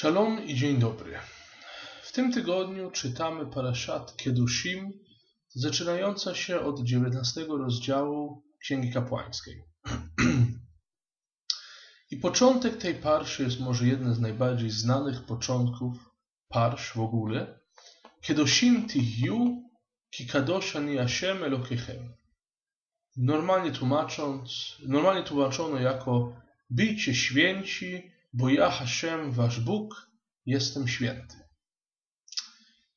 Shalom i dzień dobry. W tym tygodniu czytamy Parashat Kedushim, zaczynająca się od 19 rozdziału Księgi Kapłańskiej. I początek tej parszy jest może jeden z najbardziej znanych początków parsz w ogóle. Kedushim tihyu ki kadosh ani Hashem Elokechem. Normalnie tłumacząc, normalnie tłumaczono jako byjcie święci, bo ja Hashem, wasz Bóg, jestem święty.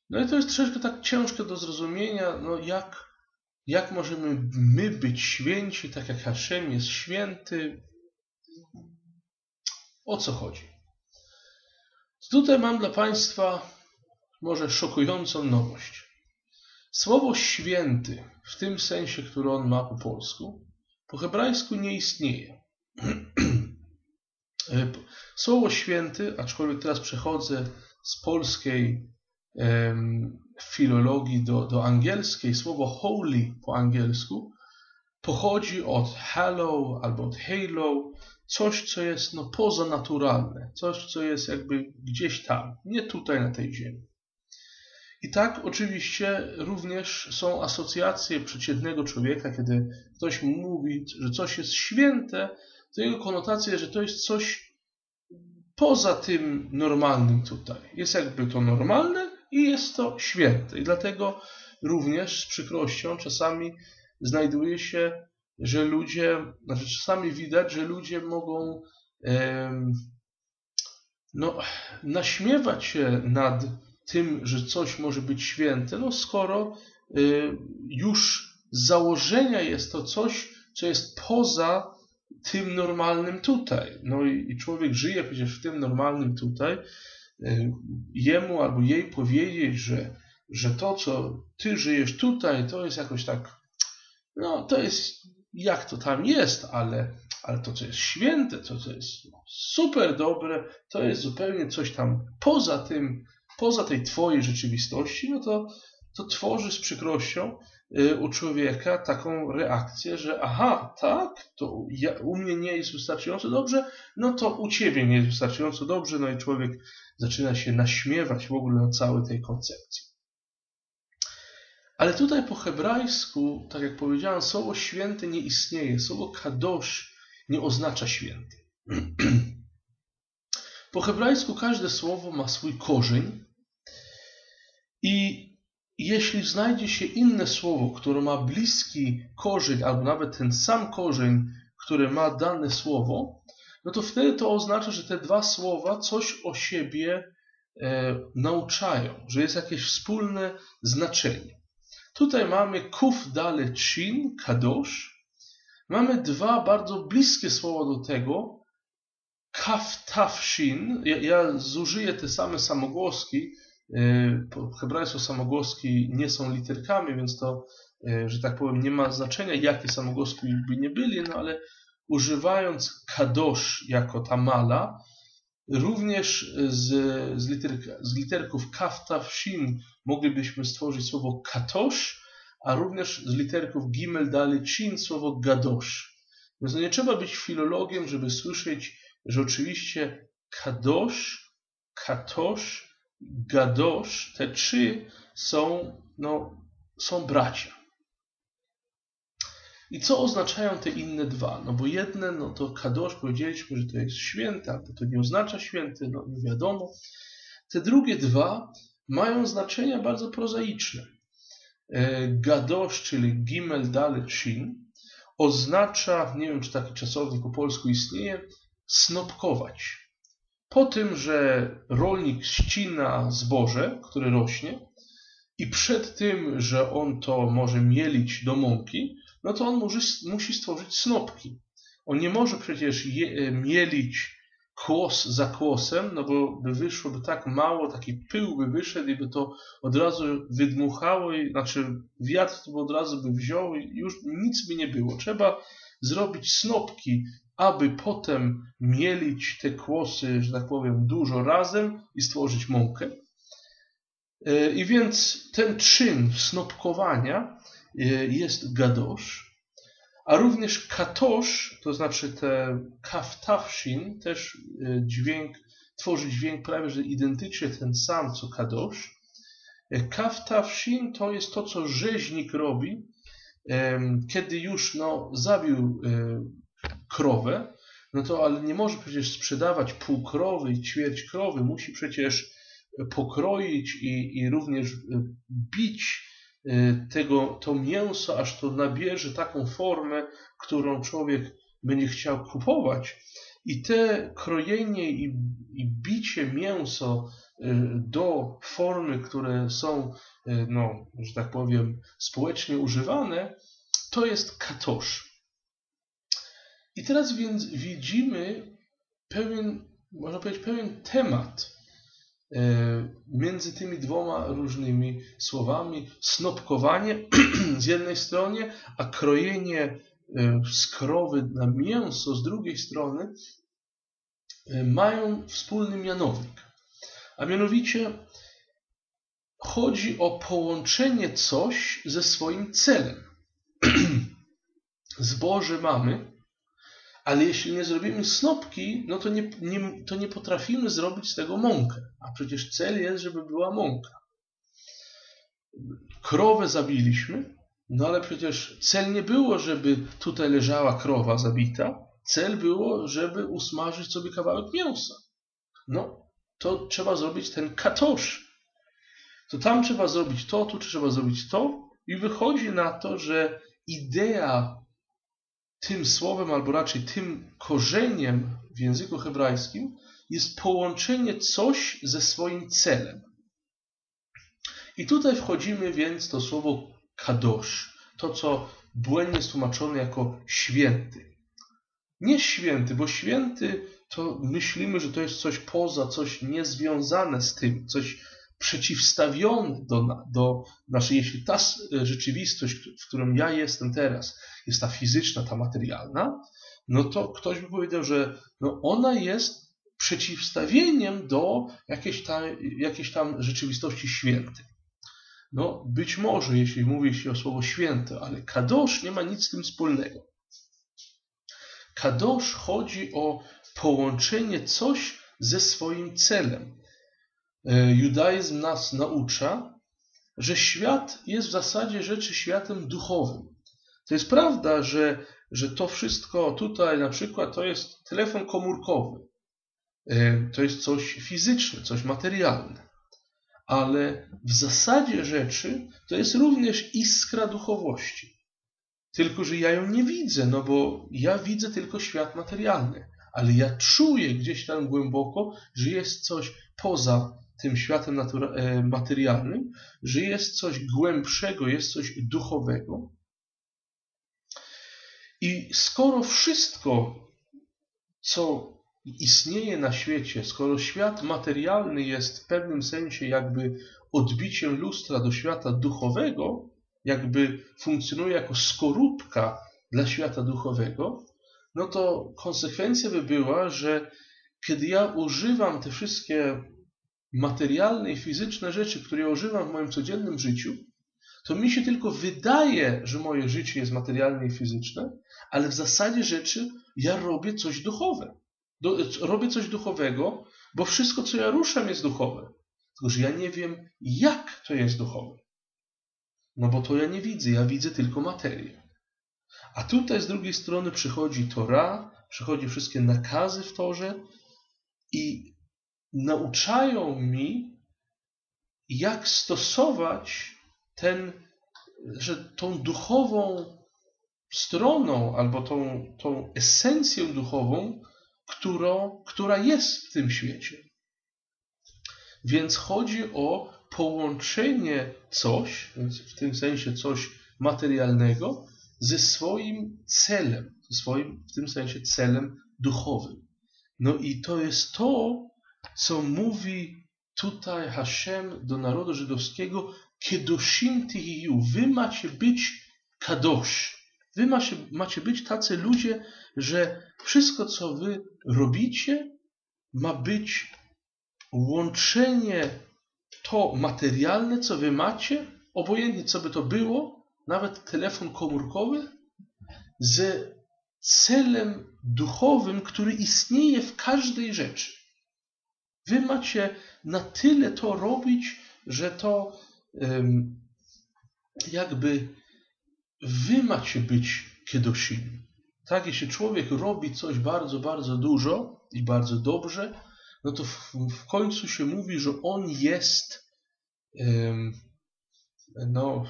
No i to jest troszeczkę tak ciężkie do zrozumienia, no jak, jak możemy my być święci, tak jak Hashem jest święty. O co chodzi? Tutaj mam dla Państwa może szokującą nowość. Słowo święty, w tym sensie, który on ma po polsku, po hebrajsku nie istnieje. Słowo święty, aczkolwiek teraz przechodzę z polskiej filologii do, do angielskiej, słowo holy po angielsku pochodzi od hallow albo od halo, coś, co jest no, pozanaturalne, coś, co jest jakby gdzieś tam, nie tutaj na tej ziemi. I tak oczywiście również są asocjacje przeciętnego człowieka, kiedy ktoś mówi, że coś jest święte, to jego konotacja, że to jest coś poza tym normalnym tutaj. Jest jakby to normalne i jest to święte. I dlatego również z przykrością czasami znajduje się, że ludzie, znaczy czasami widać, że ludzie mogą em, no, naśmiewać się nad tym, że coś może być święte, no skoro y, już z założenia jest to coś, co jest poza tym normalnym tutaj. No i, i człowiek żyje przecież w tym normalnym tutaj. Y, jemu albo jej powiedzieć, że, że to, co ty żyjesz tutaj, to jest jakoś tak, no to jest jak to tam jest, ale, ale to, co jest święte, to, co jest super dobre, to jest zupełnie coś tam poza tym, poza tej twojej rzeczywistości, no to, to tworzy z przykrością y, u człowieka taką reakcję, że aha, tak, to u mnie nie jest wystarczająco dobrze, no to u ciebie nie jest wystarczająco dobrze, no i człowiek zaczyna się naśmiewać w ogóle na całej tej koncepcji. Ale tutaj po hebrajsku, tak jak powiedziałem, słowo święty nie istnieje. Słowo kadosh nie oznacza święty. Po hebrajsku każde słowo ma swój korzeń i jeśli znajdzie się inne słowo, które ma bliski korzeń, albo nawet ten sam korzeń, który ma dane słowo, no to wtedy to oznacza, że te dwa słowa coś o siebie e, nauczają, że jest jakieś wspólne znaczenie. Tutaj mamy kuf dale chin, kadosh. Mamy dwa bardzo bliskie słowa do tego, kaf taf shin. Ja, ja zużyję te same samogłoski, hebrajskie samogłoski nie są literkami, więc to, że tak powiem, nie ma znaczenia, jakie samogłoski by nie byli, no ale używając kadosh jako tamala, również z, z, literka, z literków kaf, taf, shin moglibyśmy stworzyć słowo katosh, a również z literków gimel, dali, chin słowo gadosh. Więc no nie trzeba być filologiem, żeby słyszeć, że oczywiście kadosh, katosh Gadosz, te trzy są, no, są bracia. I co oznaczają te inne dwa? No bo jedne, no to Kadosz powiedzieliśmy, że to jest święte, albo to nie oznacza święty, no nie wiadomo. Te drugie dwa mają znaczenia bardzo prozaiczne. E, Gadosz, czyli Gimel Dalet oznacza, nie wiem czy taki czasownik po polsku istnieje, snopkować. Po tym, że rolnik ścina zboże, które rośnie, i przed tym, że on to może mielić do mąki, no to on musi, musi stworzyć snopki. On nie może przecież je, mielić kłos za kłosem, no bo by wyszłoby tak mało, taki pył by wyszedł i by to od razu wydmuchało, i, znaczy wiatr to by od razu by wziął i już nic by nie było. Trzeba zrobić snopki aby potem mielić te kłosy, że tak powiem, dużo razem i stworzyć mąkę. E, I więc ten czyn snopkowania e, jest gadosz, a również katosz, to znaczy te kaftawshin, też e, dźwięk tworzy dźwięk prawie że identycznie ten sam co kadosz. Kaf tafshin to jest to, co rzeźnik robi, kiedy już no, zabił krowę, no to ale nie może przecież sprzedawać pół krowy i ćwierć krowy, musi przecież pokroić i, i również bić tego, to mięso, aż to nabierze taką formę, którą człowiek będzie chciał kupować. I te krojenie i, i bicie mięso y, do formy, które są, y, no, że tak powiem, społecznie używane, to jest katosz. I teraz więc widzimy pewien, można powiedzieć, pewien temat y, między tymi dwoma różnymi słowami. Snopkowanie z jednej strony, a krojenie z krowy na mięso z drugiej strony e, mają wspólny mianownik. A mianowicie chodzi o połączenie coś ze swoim celem. Zboże mamy, ale jeśli nie zrobimy snopki, no to nie, nie, to nie potrafimy zrobić z tego mąkę. A przecież cel jest, żeby była mąka. Krowę zabiliśmy, no ale przecież cel nie było, żeby tutaj leżała krowa zabita. Cel było, żeby usmażyć sobie kawałek mięsa. No, to trzeba zrobić ten katosz. To tam trzeba zrobić to, tu trzeba zrobić to. I wychodzi na to, że idea tym słowem, albo raczej tym korzeniem w języku hebrajskim jest połączenie coś ze swoim celem. I tutaj wchodzimy więc to słowo kadosz, to co błędnie jest tłumaczone jako święty. Nie święty, bo święty to myślimy, że to jest coś poza, coś niezwiązane z tym, coś przeciwstawione do, do naszej, jeśli ta rzeczywistość, w którą ja jestem teraz, jest ta fizyczna, ta materialna, no to ktoś by powiedział, że no ona jest przeciwstawieniem do jakiejś tam, jakiejś tam rzeczywistości świętej. No, być może, jeśli mówi się o słowo święte, ale kadosz nie ma nic z tym wspólnego. Kadosz chodzi o połączenie coś ze swoim celem. E, judaizm nas naucza, że świat jest w zasadzie rzeczy światem duchowym. To jest prawda, że, że to wszystko tutaj, na przykład, to jest telefon komórkowy. E, to jest coś fizyczne, coś materialne ale w zasadzie rzeczy to jest również iskra duchowości. Tylko, że ja ją nie widzę, no bo ja widzę tylko świat materialny, ale ja czuję gdzieś tam głęboko, że jest coś poza tym światem e, materialnym, że jest coś głębszego, jest coś duchowego. I skoro wszystko, co istnieje na świecie, skoro świat materialny jest w pewnym sensie jakby odbiciem lustra do świata duchowego, jakby funkcjonuje jako skorupka dla świata duchowego, no to konsekwencja by była, że kiedy ja używam te wszystkie materialne i fizyczne rzeczy, które używam w moim codziennym życiu, to mi się tylko wydaje, że moje życie jest materialne i fizyczne, ale w zasadzie rzeczy ja robię coś duchowe do, robię coś duchowego, bo wszystko, co ja ruszam, jest duchowe. Tylko, że ja nie wiem, jak to jest duchowe. No bo to ja nie widzę, ja widzę tylko materię. A tutaj z drugiej strony przychodzi Tora, przychodzi wszystkie nakazy w Torze i nauczają mi, jak stosować ten, że tą duchową stroną albo tą, tą esencję duchową którą, która jest w tym świecie. Więc chodzi o połączenie coś, w tym sensie coś materialnego, ze swoim celem, ze swoim w tym sensie celem duchowym. No i to jest to, co mówi tutaj Hashem do narodu żydowskiego, Kedoshim tihiyu, wy macie być kadosh. Wy macie, macie być tacy ludzie, że wszystko, co wy robicie, ma być łączenie to materialne, co wy macie, obojętnie co by to było, nawet telefon komórkowy, z celem duchowym, który istnieje w każdej rzeczy. Wy macie na tyle to robić, że to jakby wy macie być kiedoshim. Tak, jeśli człowiek robi coś bardzo, bardzo dużo i bardzo dobrze, no to w, w końcu się mówi, że on jest no,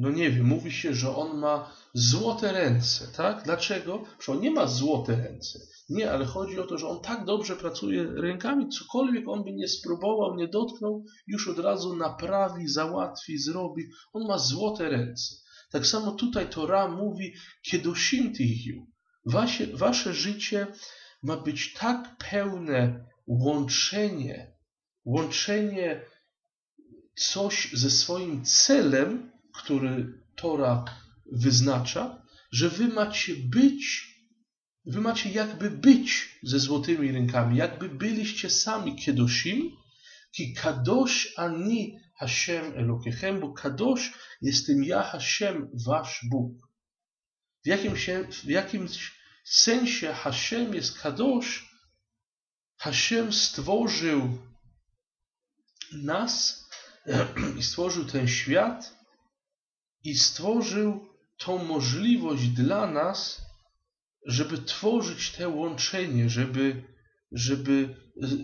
no nie wiem, mówi się, że on ma złote ręce, tak? Dlaczego? Że on nie ma złote ręce. Nie, ale chodzi o to, że on tak dobrze pracuje rękami, cokolwiek on by nie spróbował, nie dotknął, już od razu naprawi, załatwi, zrobi. On ma złote ręce. Tak samo tutaj Tora mówi, kiedoshim tihiu. Wasze, wasze życie ma być tak pełne łączenie, łączenie coś ze swoim celem, który Tora wyznacza, że wy macie być, wy macie jakby być ze złotymi rękami, jakby byliście sami kedoshim, ki kadosh ani Hashem Elokechem, bo kadosh jestem ja Hashem, wasz Bóg. W, jakim w jakimś sensie Hashem jest kadosh, Hashem stworzył nas i stworzył ten świat i stworzył tą możliwość dla nas, żeby tworzyć te łączenie, żeby, żeby,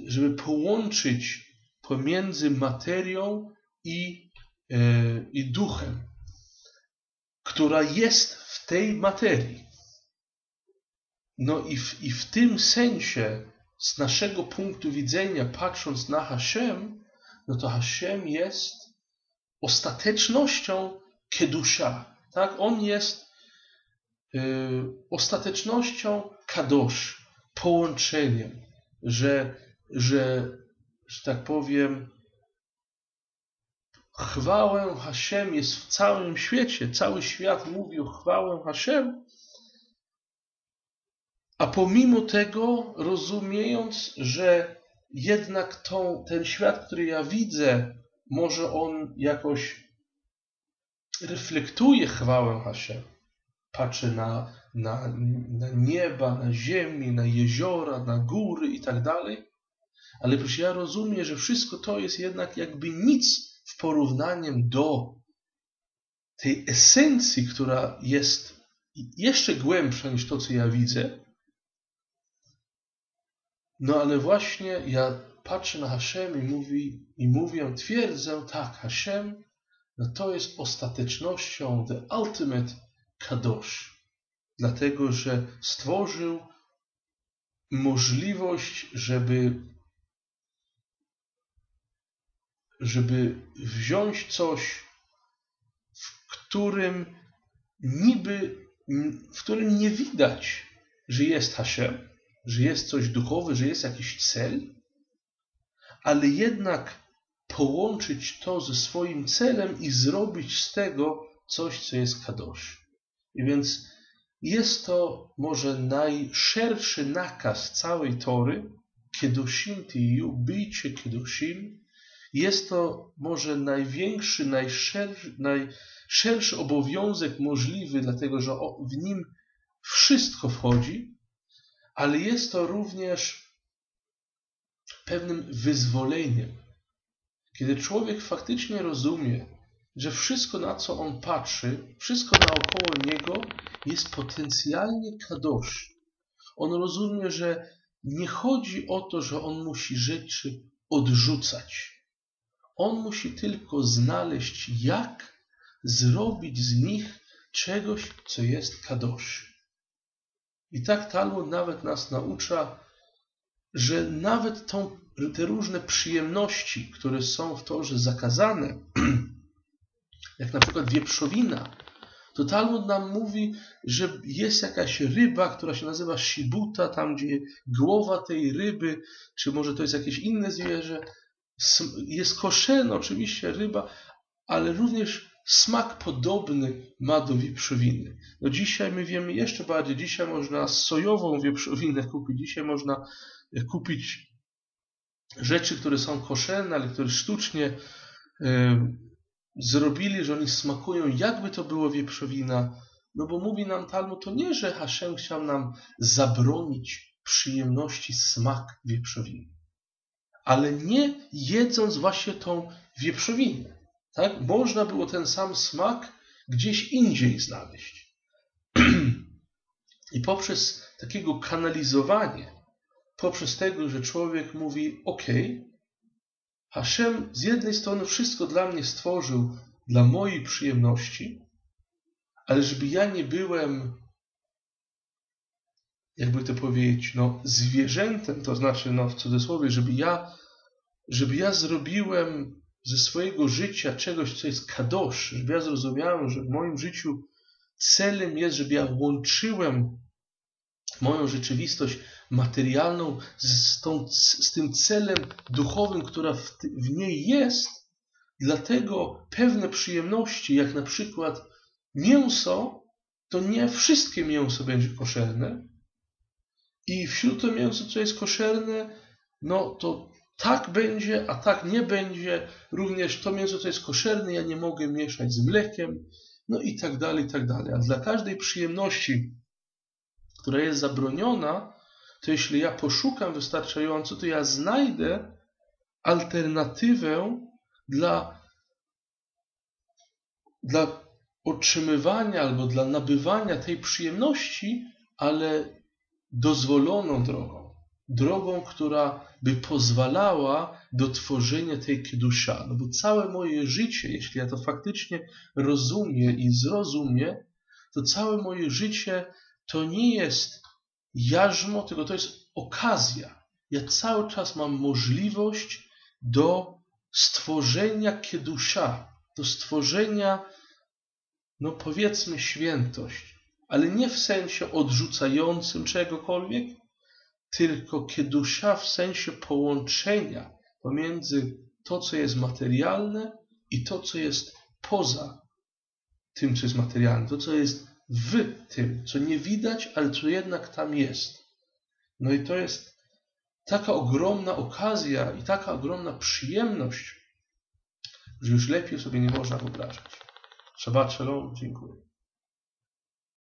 żeby połączyć pomiędzy materią i, e, i duchem, która jest w tej materii. No i w, i w tym sensie, z naszego punktu widzenia, patrząc na Hashem, no to Hashem jest ostatecznością Kedusza. Tak? On jest y, ostatecznością Kadosz, połączeniem, że, że, że tak powiem, chwałę Hashem jest w całym świecie. Cały świat mówi o chwałę Hashem. A pomimo tego, rozumiejąc, że jednak tą, ten świat, który ja widzę, może on jakoś reflektuje chwałę Hashem. Patrzę na, na, na nieba, na ziemi, na jeziora, na góry i tak dalej. Ale przecież ja rozumiem, że wszystko to jest jednak jakby nic w porównaniu do tej esencji, która jest jeszcze głębsza niż to, co ja widzę. No ale właśnie ja patrzę na Hashem i, mówi, i mówię, twierdzę, tak, Hashem, to jest ostatecznością, the ultimate kadosh. Dlatego, że stworzył możliwość, żeby żeby wziąć coś, w którym niby, w którym nie widać, że jest Hashem, że jest coś duchowe, że jest jakiś cel, ale jednak połączyć to ze swoim celem i zrobić z tego coś, co jest kadosh. I więc jest to może najszerszy nakaz całej Tory, Kedushim tiyu, bijcie Kedushim. Jest to może największy, najszerszy, najszerszy obowiązek możliwy, dlatego że w nim wszystko wchodzi, ale jest to również pewnym wyzwoleniem. Kiedy człowiek faktycznie rozumie, że wszystko na co on patrzy, wszystko naokoło niego jest potencjalnie kadosz. On rozumie, że nie chodzi o to, że on musi rzeczy odrzucać. On musi tylko znaleźć, jak zrobić z nich czegoś, co jest kadosz. I tak Talmud nawet nas naucza, że nawet tą, te różne przyjemności, które są w torze zakazane, jak na przykład wieprzowina, to Talmud nam mówi, że jest jakaś ryba, która się nazywa shibuta, tam gdzie głowa tej ryby, czy może to jest jakieś inne zwierzę, jest koszena oczywiście ryba, ale również smak podobny ma do wieprzowiny. No dzisiaj my wiemy jeszcze bardziej, dzisiaj można sojową wieprzowinę kupić, dzisiaj można e, kupić rzeczy, które są koszerne, ale które sztucznie y, zrobili, że oni smakują jakby to było wieprzowina. No bo mówi nam Talmud, to nie, że Hashem chciał nam zabronić przyjemności smak wieprzowiny. Ale nie jedząc właśnie tą wieprzowinę. Tak? Można było ten sam smak gdzieś indziej znaleźć. I poprzez takiego kanalizowanie, poprzez tego, że człowiek mówi: OK, Hashem z jednej strony wszystko dla mnie stworzył dla mojej przyjemności, ale żeby ja nie byłem, jakby to powiedzieć, no, zwierzętem, to znaczy, no, w cudzysłowie, żeby ja, żeby ja zrobiłem ze swojego życia czegoś, co jest kadosz, żeby ja zrozumiałem, że w moim życiu celem jest, żeby ja łączyłem moją rzeczywistość materialną z, tą, z tym celem duchowym, która w, w niej jest, dlatego pewne przyjemności, jak na przykład mięso, to nie wszystkie mięso będzie koszerne. I wśród to mięso, co jest koszerne, no to tak będzie, a tak nie będzie. Również to mięso, co jest koszerne, ja nie mogę mieszać z mlekiem, no i tak dalej, i tak dalej. A dla każdej przyjemności, która jest zabroniona, to jeśli ja poszukam wystarczająco, to ja znajdę alternatywę dla, dla otrzymywania albo dla nabywania tej przyjemności, ale dozwoloną drogą. Drogą, która by pozwalała do tworzenia tej kedusza. No bo całe moje życie, jeśli ja to faktycznie rozumiem i zrozumiem, to całe moje życie to nie jest jarzmo, tylko to jest okazja. Ja cały czas mam możliwość do stworzenia kiedusza, do stworzenia, no powiedzmy, świętość, ale nie w sensie odrzucającym czegokolwiek, tylko kiedusza w sensie połączenia pomiędzy to, co jest materialne i to, co jest poza tym, co jest materialne, to, co jest w tym, co nie widać, ale co jednak tam jest. No i to jest taka ogromna okazja i taka ogromna przyjemność, że już lepiej sobie nie można wyobrażać. Shabbat shalom, dziękuję.